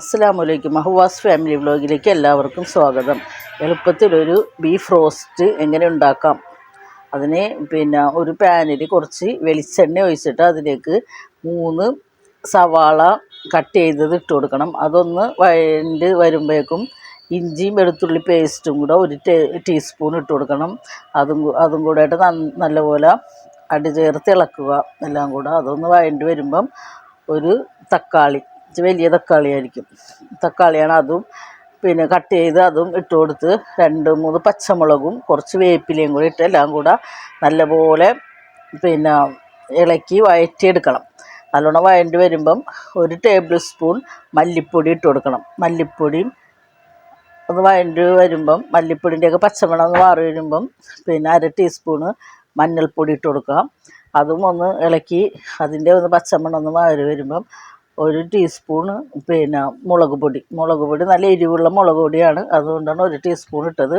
അസ്സലാമലൈക്കും മഹുവാസ് ഫാമിലി വ്ലോഗിലേക്ക് എല്ലാവർക്കും സ്വാഗതം. എളുപ്പത്തിലൊരു ബീഫ് റോസ്റ്റ് എങ്ങനെ ഉണ്ടാക്കാം? അതിന് പിന്നെ ഒരു പാനിൽ കുറച്ച് വെളിച്ചെണ്ണ ഒഴിച്ചിട്ട് അതിലേക്ക് മൂന്ന് സവാള കട്ട് ചെയ്തത് ഇട്ട് കൊടുക്കണം. അതൊന്ന് വഴണ്ട് വരുമ്പോഴേക്കും ഇഞ്ചിയും വെളുത്തുള്ളി പേസ്റ്റും കൂടെ ഒരു ടീസ്പൂൺ ഇട്ട് കൊടുക്കണം. അതും അതും കൂടെ ആയിട്ട് നല്ലപോലെ അടി ചേർത്ത് ഇളക്കുക. എല്ലാം കൂടെ അതൊന്ന് വഴണ്ട് വരുമ്പം ഒരു തക്കാളി ഇച്ചിരി വലിയ തക്കാളി ആയിരിക്കും തക്കാളിയാണ് അതും. പിന്നെ കട്ട് ചെയ്ത് അതും ഇട്ട് കൊടുത്ത് രണ്ട് മൂന്ന് പച്ചമുളകും കുറച്ച് വേപ്പിലയും കൂടി ഇട്ട് എല്ലാം കൂടെ നല്ലപോലെ പിന്നെ ഇളക്കി വഴറ്റിയെടുക്കണം. നല്ലോണം വഴണ്ടി വരുമ്പം ഒരു ടേബിൾ സ്പൂൺ മല്ലിപ്പൊടി ഇട്ട് കൊടുക്കണം. മല്ലിപ്പൊടിയും ഒന്ന് വഴണ്ടി വരുമ്പം മല്ലിപ്പൊടിന്റെയൊക്കെ പച്ചമണം ഒന്ന് മാറി വരുമ്പം പിന്നെ അര ടീസ്പൂണ് മഞ്ഞൾപ്പൊടി ഇട്ട് കൊടുക്കാം അതും ഒന്ന് ഇളക്കി അതിന്റെ ഒന്ന് പച്ചമണം ഒന്ന് മാറി വരുമ്പം ഒരു ടീസ്പൂണ് പിന്നെ മുളക് പൊടി. മുളക് പൊടി നല്ല എരിവുള്ള മുളക് പൊടിയാണ്. അതുകൊണ്ടാണ് ഒരു ടീസ്പൂൺ ഇട്ടത്.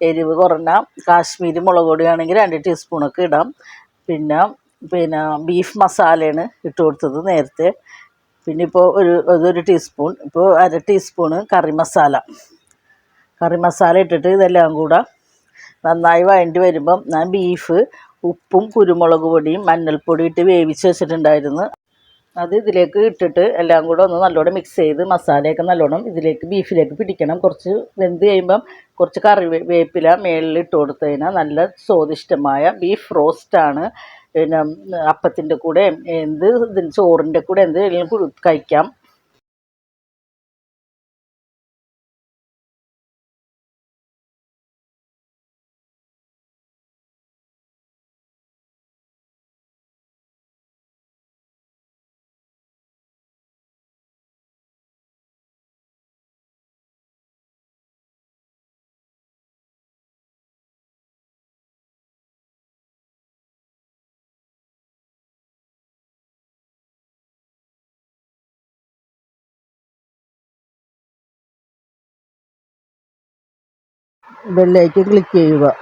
എരിവ് കുറഞ്ഞ കാശ്മീരി മുളക് പൊടിയാണെങ്കിൽ രണ്ട് ടീസ്പൂണൊക്കെ ഇടാം. പിന്നെ പിന്നെ ബീഫ് മസാലയാണ് ഇട്ട് കൊടുത്തത് നേരത്തെ. പിന്നെ ഇപ്പോൾ ഒരു അതൊരു ടീസ്പൂൺ ഇപ്പോൾ അര teaspoon curry masala curry masala ഇട്ടിട്ട് ഇതെല്ലാം കൂടെ നന്നായി വഴണ്ടി വരുമ്പം ഞാൻ ബീഫ് ഉപ്പും കുരുമുളക് പൊടിയും മഞ്ഞൾപ്പൊടി ഇട്ട് വേവിച്ച് വെച്ചിട്ടുണ്ടായിരുന്നു. അത് ഇതിലേക്ക് ഇട്ടിട്ട് എല്ലാം കൂടെ ഒന്ന് നല്ലോണം മിക്സ് ചെയ്ത് മസാലയൊക്കെ നല്ലോണം ഇതിലേക്ക് ബീഫിലേക്ക് പിടിക്കണം. കുറച്ച് വെന്ത് കഴിയുമ്പം കുറച്ച് കറി വേപ്പില മേളിൽ ഇട്ട് കൊടുത്തു കഴിഞ്ഞാൽ നല്ല സ്വാദിഷ്ടമായ ബീഫ് റോസ്റ്റാണ് പിന്നെ അപ്പത്തിന്റെ കൂടെ എന്ത് ചോറിന്റെ കൂടെ എന്ത് കഴിക്കാം. ബെല്ലേക്ക് ക്ലിക്ക് ചെയ്യുക.